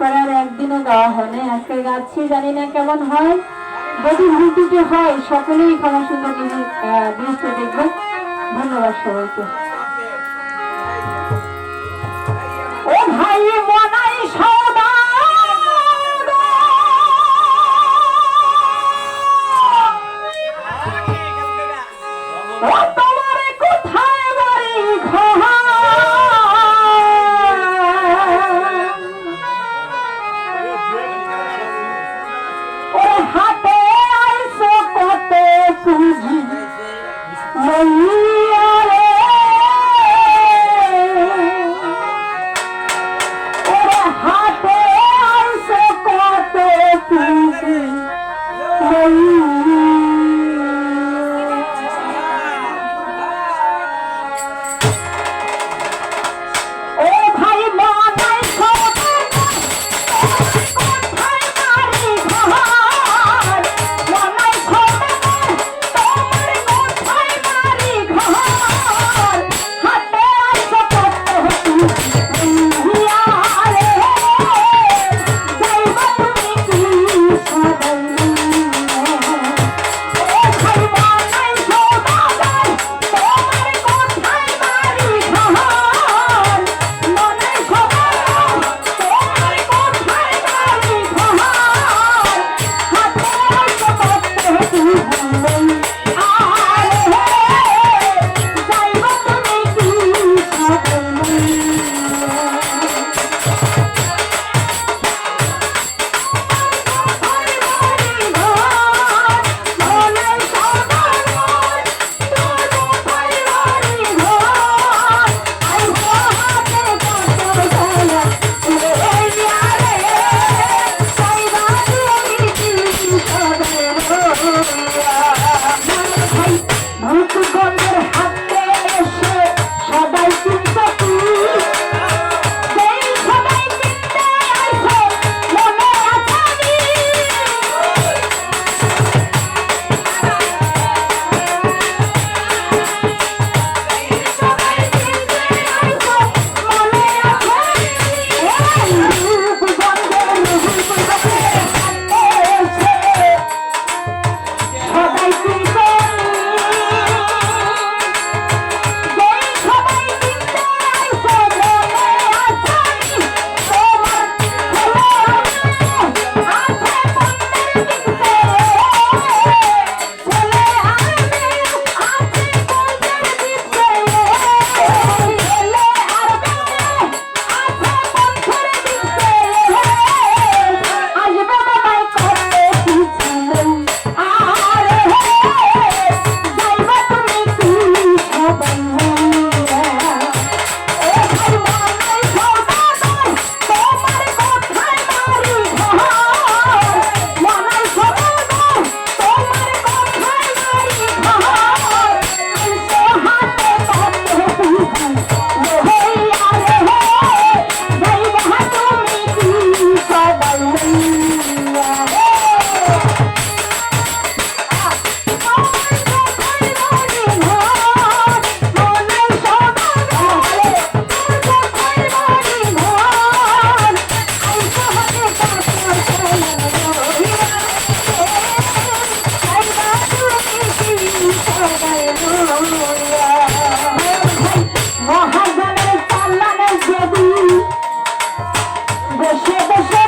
করার একদিনও গাওয়া হয় না আজকে গাচ্ছি, জানি না কেমন হয়। যদি ভুলটি হয়, সকলেই ক্ষমা সুন্দর দৃষ্টি দেখবেন। ধন্যবাদ সবাইকে। Hallelujah. você, você.